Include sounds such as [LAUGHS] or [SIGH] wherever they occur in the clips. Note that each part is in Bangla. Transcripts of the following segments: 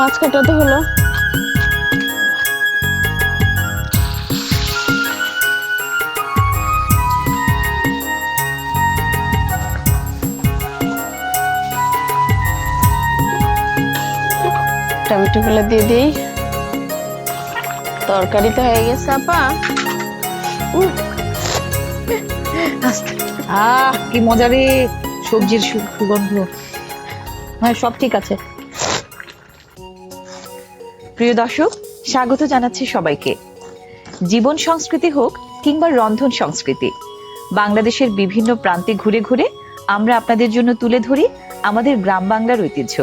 মাছ কাটাতে হলো। টমেটো গুলো দিয়ে দিই। তরকারি তো হয়ে গেছে, আপা। আহ, কি মজা রে সবজির সুগন্ধ হ্যাঁ সব ঠিক আছে। প্রিয় দর্শক, স্বাগত জানাচ্ছি সবাইকে। জীবন সংস্কৃতি হোক কিংবা রন্ধন সংস্কৃতি, বাংলাদেশের বিভিন্ন প্রান্তে ঘুরে ঘুরে আমরা আপনাদের জন্য তুলে ধরি আমাদের গ্রাম বাংলার ঐতিহ্য।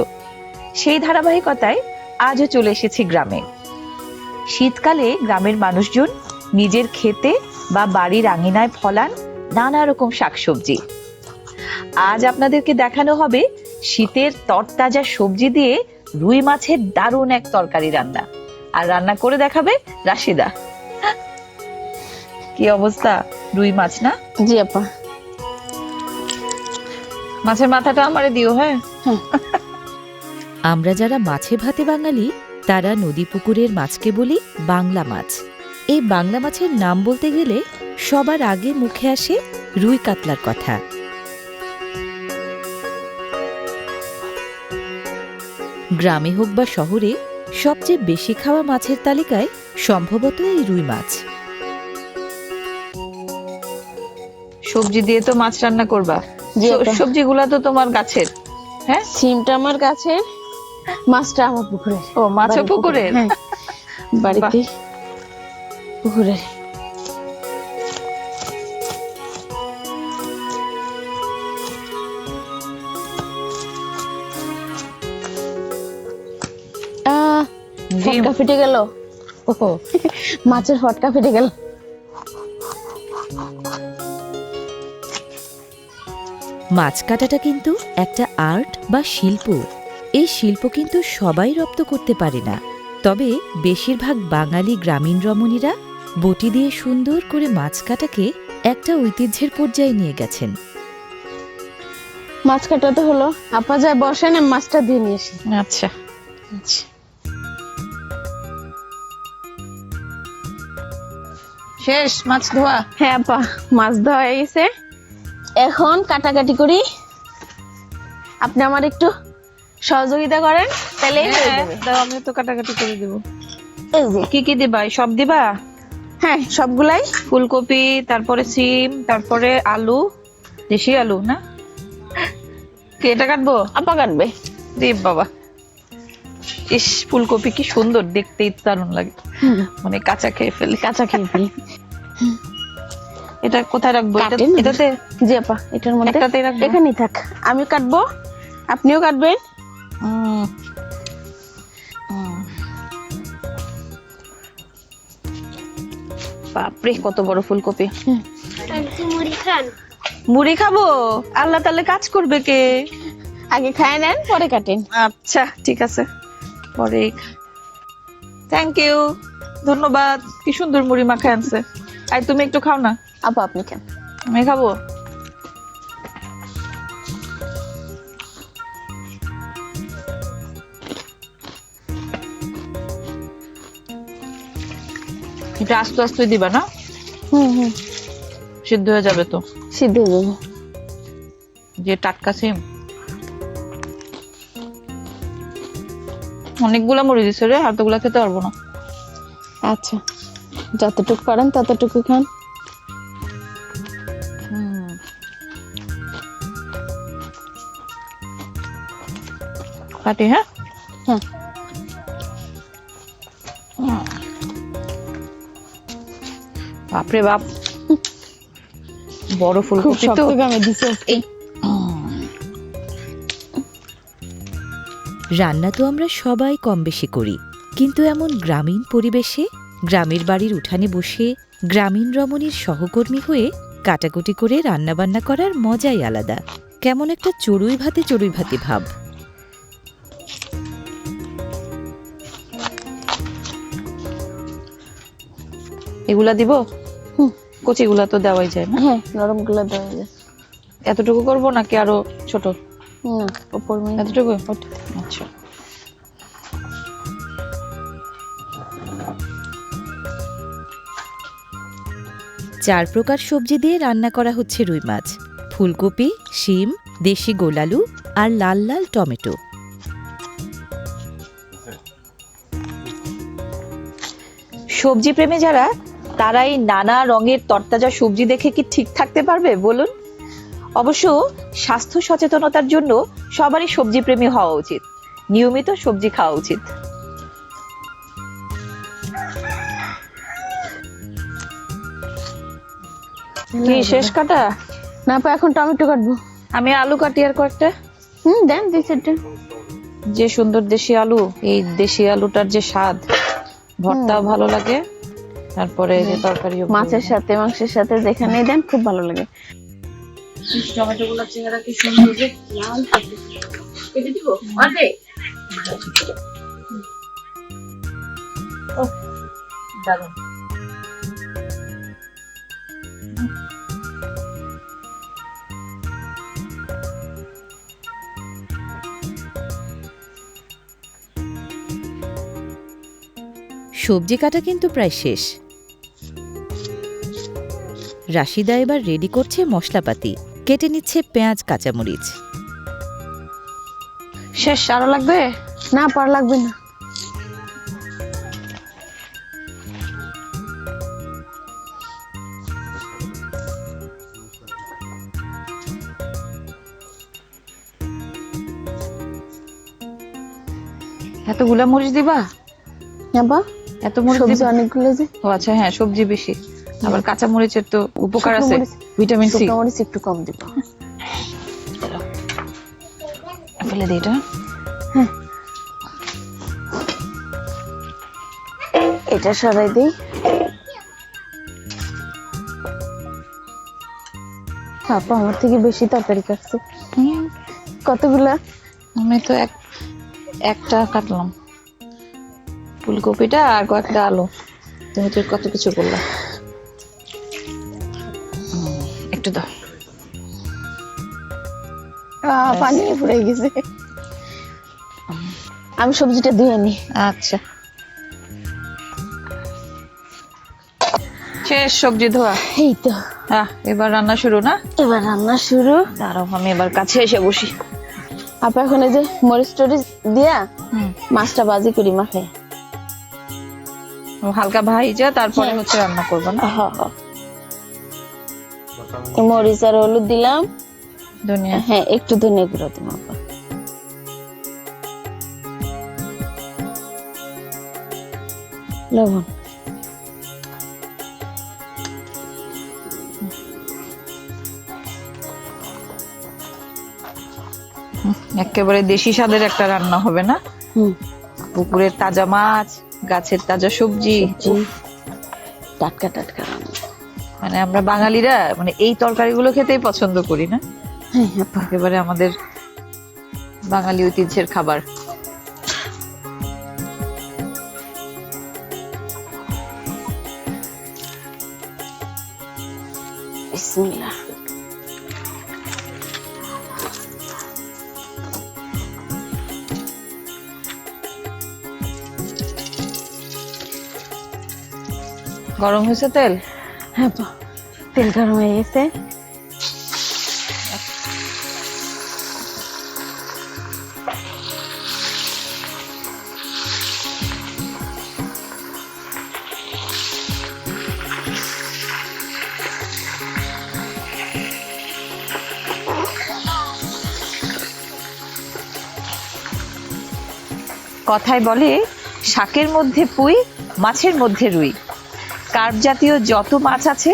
সেই ধারাবাহিকতায় আজও চলে এসেছি গ্রামে। শীতকালে গ্রামের মানুষজন নিজের খেতে বা বাড়ির আঙিনায় ফলান নানা রকম শাকসবজি। আজ আপনাদেরকে দেখানো হবে শীতের তরতাজা সবজি দিয়ে রুই মাছের দারুণ এক তরকারি রান্না। আর রান্না করে দেখাবে রাশিদা। কি অবস্থা? রুই মাছ না? জি আপা। মাছের মাথাটা আমারে দিও হ্যাঁ? [LAUGHS] আমরা যারা মাছে ভাতে বাঙালি তারা নদী পুকুরের মাছকে বলি বাংলা মাছ। এই বাংলা মাছের নাম বলতে গেলে সবার আগে মুখে আসে রুই কাতলার কথা। গ্রামে হোক বা শহরে সবচেয়ে বেশি খাওয়া মাছের তালিকায় সম্ভবত এই রুই মাছ। সবজি দিয়ে তো মাছ রান্না করবা। সবজিগুলা তো তোমার গাছের। হ্যাঁ? সিমটা আমার গাছের মাছটা আমার পুকুরে ও মাছও পুকুরের? হ্যাঁ বাড়িতে পুকুরের। ফটকা ফেটে গেল। মাছের ফটকা ফেটে গেল। মাছ কাটাটা কিন্তু একটা আর্ট বা শিল্প। এই শিল্প কিন্তু সবাই রপ্ত করতে পারে না। তবে বেশিরভাগ বাঙালি গ্রামীণ রমণীরা বটি দিয়ে সুন্দর করে মাছ কাটাকে একটা ঐতিহ্যের পর্যায়ে নিয়ে গেছেন। মাছ কাটাতে হলো। আপা যায় বসেন মাছটা দিয়ে নিয়ে আসি। আচ্ছা। শেষ মাছ ধোয়া? হ্যাঁ আপা মাছ ধোয়া হয়ে গেছে। এখন কাটাকাটি করি। আপনি আমার একটু সহযোগিতা করেন তাহলে হ্যাঁ, আমি তো কাটাকাটি করে দিব। এই যে। কি কি দিবা? সব দিবা? হ্যাঁ সবগুলাই। ফুলকপি তারপরে সিম তারপরে আলু দেশি আলু না? [LAUGHS] কি এটা কাটবো? আপা কাটবে। দেব বাবা। ইস ফুলকপি কি সুন্দর দেখতে দারুণ লাগে। মানে কাঁচা খেয়ে ফেলি। কাঁচা খেয়ে ফেলি। এটা কোথায় রাখব? এটা- এটাতে? জি আপা এটার মধ্যে? এখানেই থাক। আমি কাটবো? আপনিও কাটবেন। বাপরে কত বড় ফুলকপি। মুড়ি খাব? আল্লাহ তাহলে কাজ করবে কে? আগে খায় নেন পরে কাটেন। আচ্ছা ঠিক আছে। পরে। থ্যাংক ইউ ধন্যবাদ। কি সুন্দর মুড়ি মাখায় আনছে। আর তুমি একটু খাও না? আপু আপনি খান। আমি খাব। এটা আস্তে আস্তে দিবা না? হুম হুম। সিদ্ধ হয়ে যাবে তো? সিদ্ধ হয়ে যাবে। যে টাটকা সিম? অনেকগুলা মুড়ি দিছে রে এতগুলা খেতে পারব না। আচ্ছা যতটুকু পারেন ততটুকু খান। কাটি হ্যাঁ? হ্যাঁ। বাপরে বাপ। বড় খুব ফুলকপি তো দিছে। এই রান্না তো আমরা সবাই কম বেশি করি কিন্তু এমন গ্রামীণ পরিবেশে গ্রামের বাড়ির উঠানে বসে গ্রামীণ রমণীর সহকর্মী হয়ে কাটাকুটি করে রান্নাবান্না করার মজাই আলাদা। কেমন একটা চড়ুই ভাতে চড়ুই ভাতে ভাব। এগুলা দিব। কচিগুলা তো দেওয়াই যায় না। হ্যাঁ নরমগুলো দেওয়া যায়। এতটুকু করব নাকি আরও ছোট? না উপর মানে এতটুকু? চার প্রকার সবজি দিয়ে রান্না করা হচ্ছে রুই মাছ। ফুলকপি, শিম, দেশি গোলালু আর লাল লাল টমেটো। সবজি প্রেমী যারা, তারাই নানা রঙের তরতাজা সবজি দেখে কি ঠিক থাকতে পারবে, বলুন? অবশ্য স্বাস্থ্য সচেতনতার জন্য সবারই সবজি প্রেমী হওয়া উচিত। নিয়মিত সবজি খাওয়া উচিত। কি শেষ কাটা? না আপা এখন টমেটো কাটবো। আমি আলু কাটি আর কয়েকটা? হুম দেন দুই চারটে। যে সুন্দর দেশি আলু এই দেশি আলুটার যে স্বাদ ভর্তাও ভালো লাগে তারপরে এই যে তরকারিও ভালো মাছের সাথে মাংসের সাথে যেখানেই দেন খুব ভালো লাগে। টমেটো গুলোর চেহারা কি সুন্দর যে কেটে দিব? অর্ধেক দারুণ। সবজি কাটা কিন্তু প্রায় শেষ। রাশিদা এবার রেডি করছে মশলাপাতি। কেটে নিচ্ছে পেঁয়াজ, কাঁচামরিচ। শেষ, আরও লাগবে? না, পার লাগবে না। এতগুলা মরিচ দিবা? আপা এত মরিচ অনেকগুলো যে। ও আচ্ছা হ্যাঁ সবজি বেশি। আবার কাঁচা মরিচের তো উপকার আছে ভিটামিন সি। মরিচ একটু কম দিব। ফেলে দিই এটা। এটা সরাই দিই। আপা আমার থেকে বেশি তরকারি কাটছে কতগুলা? আমি তো এক একটা কাটলাম। ফুলকপিটা আর কয়েকটা আলু। তুমি তো কত কিছু করলা একটু দাও। পানি পড়ে গেছে। আমি সবজিটা ধুয়ে নি। আচ্ছা। শেষ সবজি ধোয়া। এই তো। আহ এবার রান্না শুরু না? এবার রান্না শুরু। দাঁড়াও আমি এবার কাছে এসে বসি। আপা এখন এই যে মরিচ টরিচ দিয়া মাছটা বাজি করি মাখে হালকা ভাইজা তারপরে হ্যাঁ। হচ্ছে রান্না করব না? হ হ। মরিচ আর হলুদ দিলাম। দুনিয়া হ্যাঁ একটু ধনে গুঁড়ো দিব লবণ। একেবারে দেশি স্বাদের একটা রান্না হবে না? হুম। পুকুরের তাজা মাছ গাছের তাজা সবজি। টাটকা টাটকা মানে আমরা বাঙালিরা মানে এই তরকারিগুলো খেতেই পছন্দ করি না? হ্যাঁ একেবারে আমাদের বাঙালি ঐতিহ্যের খাবার। গরম হয়েছে তেল? হ্যাঁ তেল গরম হয়ে গেছে। কথায় বলে শাকের মধ্যে পুই মাছের মধ্যে রুই। কার্প জাতীয় যত মাছ আছে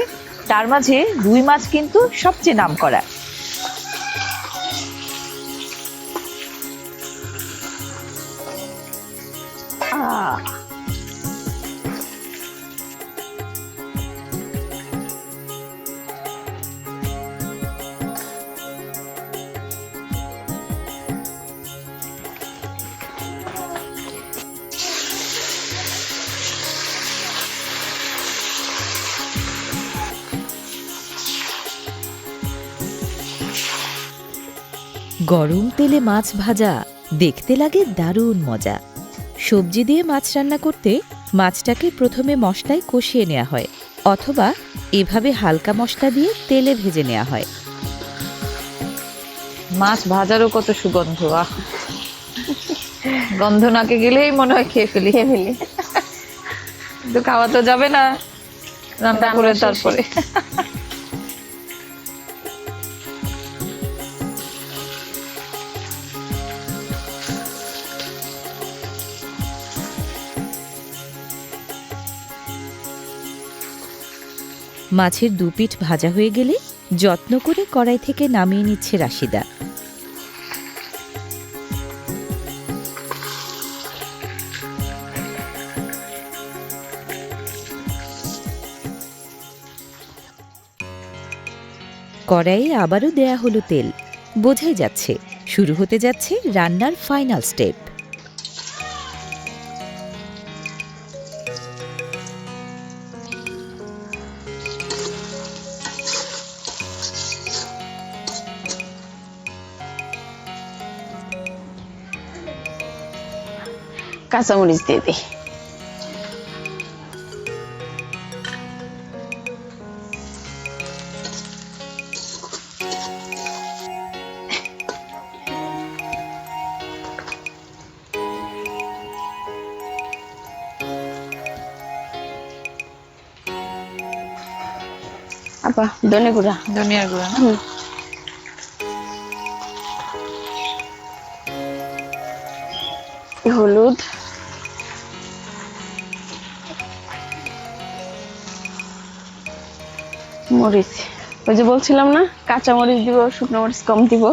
তার মাঝে রুই মাছ কিন্তু সবচেয়ে নাম করা আহ গরম তেলে মাছ ভাজা দেখতে লাগে দারুণ মজা। সবজি দিয়ে মাছ রান্না করতে মাছটাকে প্রথমে মশলায় কষিয়ে নেওয়া হয় অথবা এভাবে হালকা মশলা দিয়ে তেলে ভেজে নেওয়া হয়। মাছ ভাজারও কত সুগন্ধ আহ! গন্ধ নাকে গেলেই মনে হয় খেয়ে ফেলি। খেয়ে ফেলি। কিন্তু খাওয়া তো যাবে না রান্না রান্না করে তারপরে। মাছের দুপিঠ ভাজা হয়ে গেলে যত্ন করে কড়াই থেকে নামিয়ে নিচ্ছে রাশিদা। কড়াইয়ে আবারও দেয়া হলো তেল। বোঝাই যাচ্ছে, শুরু হতে যাচ্ছে রান্নার ফাইনাল স্টেপ কাঁচামরিচ দিয়ে দিই আপা ধনে গুঁড়া ধনিয়ার গুঁড়া না হুম। হলুদ মরিচ। ওই যে বলছিলাম না কাঁচা মরিচ দিব শুকনো মরিচ কম দিব।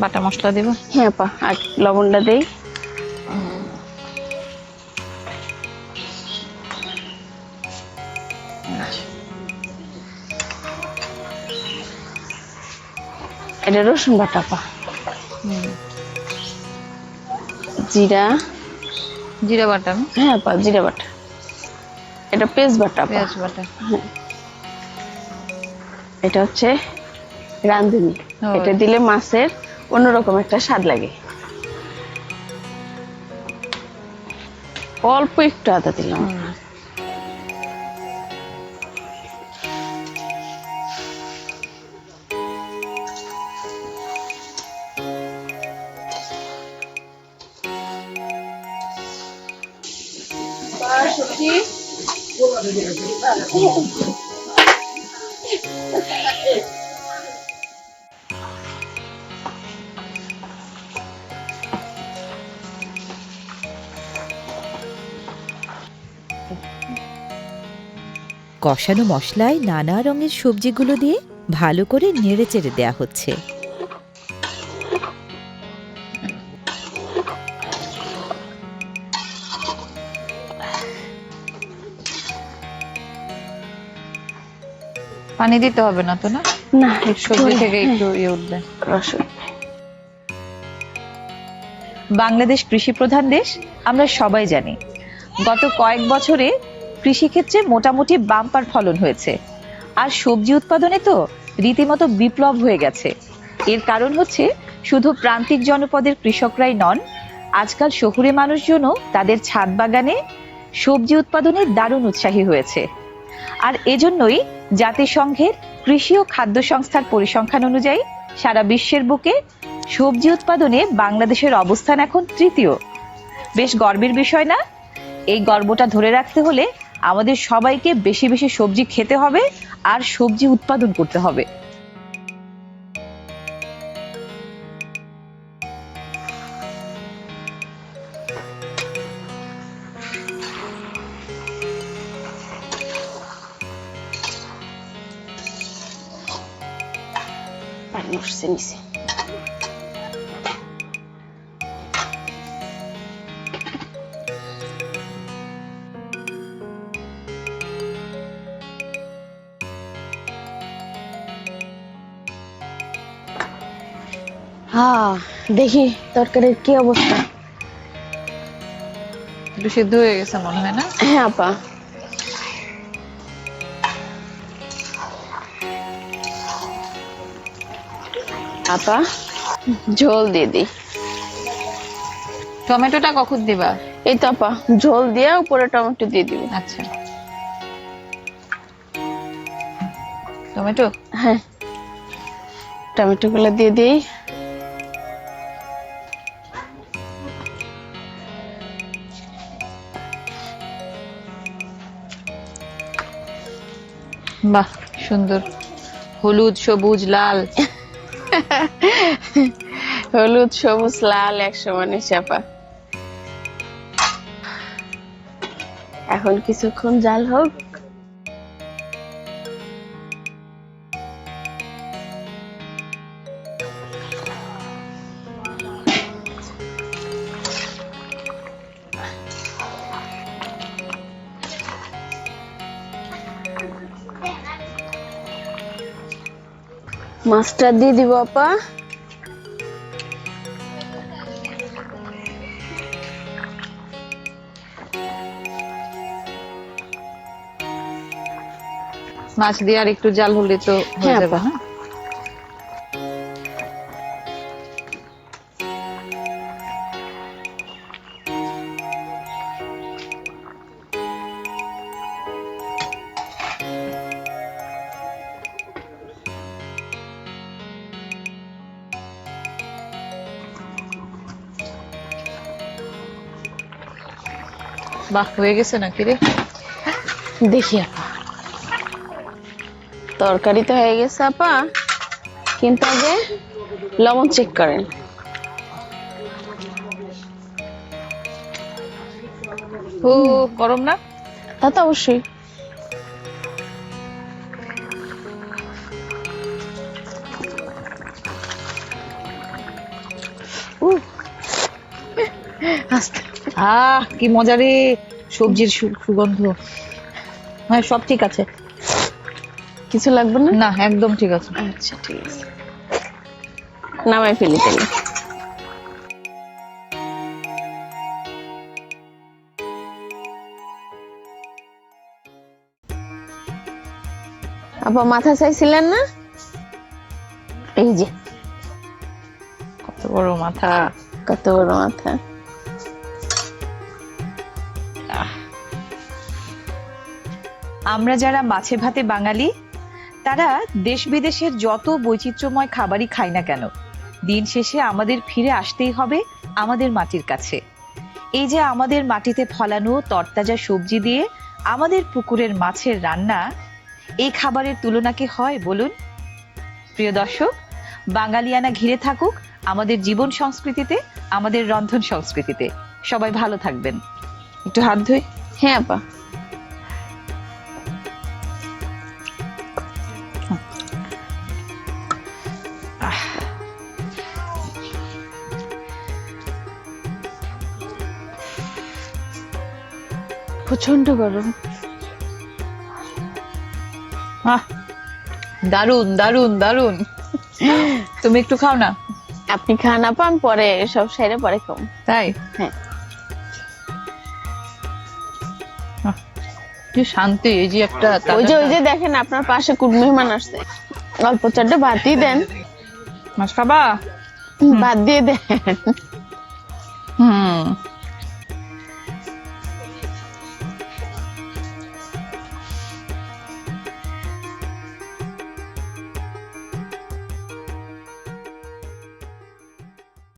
বাটা মশলা দিব? হ্যাঁ পা আর লবণটা দেই। এটা রসুন বাটা পা জিরা। জিরা বাটা হ্যাঁ পা জিরা বাটা। এটা পেঁয়াজ বাটা পেঁয়াজ বাটা। এটা হচ্ছে রাঁধুনি। এটা দিলে মাছের অন্যরকম একটা স্বাদ লাগে। অল্প একটু আদা দিলাম। কষানো মশলায় নানা রঙের সবজিগুলো দিয়ে ভালো করে নেড়ে চেড়ে দেওয়া হচ্ছে। পানি দিতে হবে না তো না? না সবজি থেকে একটু ইয়ে উঠবে। রসুন। বাংলাদেশ কৃষি প্রধান দেশ আমরা সবাই জানি। গত কয়েক বছরে কৃষিক্ষেত্রে মোটামুটি বাম্পার ফলন হয়েছে। আর সবজি উৎপাদনে তো রীতিমতো বিপ্লব হয়ে গেছে। এর কারণ হচ্ছে, শুধু প্রান্তিক জনপদের কৃষকরাই নন, আজকাল শহুরে মানুষজনও তাদের ছাদ বাগানে সবজি উৎপাদনে দারুণ উৎসাহী হয়েছে। আর এজন্যই জাতিসংঘের কৃষি ও খাদ্য সংস্থার পরিসংখ্যান অনুযায়ী সারা বিশ্বের বুকে সবজি উৎপাদনে বাংলাদেশের অবস্থান এখন তৃতীয়। বেশ গর্বের বিষয় না? এই গর্বটা ধরে রাখতে হলে আমাদের সবাইকে বেশি বেশি সবজি খেতে হবে আর সবজি উৎপাদন করতে হবে। উঠছে নিচে। হ্যাঁ দেখি তরকারির কি অবস্থা। একটু সিদ্ধ হয়ে গেছে মনে হয় না? হ্যাঁ আপা। আপা ঝোল দিয়ে দিই টমেটোটা কখন দিবা? এই তো আপা ঝোল দিয়ে উপরে টমেটো দিয়ে দিবি। আচ্ছা। টমেটো? হ্যাঁ। টমেটো গুলো দিয়ে দিই। বাহ, সুন্দর। হলুদ, সবুজ, লাল। হলুদ, সবুজ, লাল এক মানে চাপা। এখন কিছুক্ষণ জাল হোক। মাছটা দিয়ে দিব আপা। মাছ দিয়ে আর একটু জাল হলে তো হয়ে হ্যাঁ, যাবে হ্যাঁ? বাহ, হয়ে গেছে নাকি রে? দেখি আপা। তরকারি তো হয়ে গেছে আপা, কিন্তু আগে লবণ চেক করেন। গরম না? তা তো অবশ্যই। আহ কি মজা রে সবজির সুগন্ধ। হ্যাঁ সব ঠিক আছে। কিছু লাগবে না? না একদম ঠিক আছে। আচ্ছা ঠিক আছে। নামাই ফেলি তাহলে। আপা মাথা চাইছিলেন না? এই যে। কত বড় মাথা। কত বড় মাথা। আমরা যারা মাছে ভাতে বাঙালি, তারা দেশ বিদেশের যত বৈচিত্র্যময় খাবারই খাই না কেন, দিন শেষে আমাদের ফিরে আসতেই হবে আমাদের মাটির কাছে। এই যে আমাদের মাটিতে ফলানো তরতাজা সবজি দিয়ে আমাদের পুকুরের মাছের রান্না, এই খাবারের তুলনা কি হয় বলুন? প্রিয় দর্শক, বাঙালিয়ানা ঘিরে থাকুক আমাদের জীবন সংস্কৃতিতে, আমাদের রন্ধন সংস্কৃতিতে। সবাই ভালো থাকবেন। একটু হাত ধুই। হ্যাঁ আপা। প্রচণ্ড গরম। আহ দারুণ দারুণ দারুণ তুমি একটু খাও না? আপনি খান আপা আমি পরে সব সাইডে পরে খাম তাই? হ্যাঁ। কি শান্তি এই যে একটা ওই যে ওই যে দেখেন আপনার পাশে কুট মেহমান আসছে। অল্প চারটে ভাতই দেন। মাছ খাবা? ভাত দিয়ে দেন। হুম।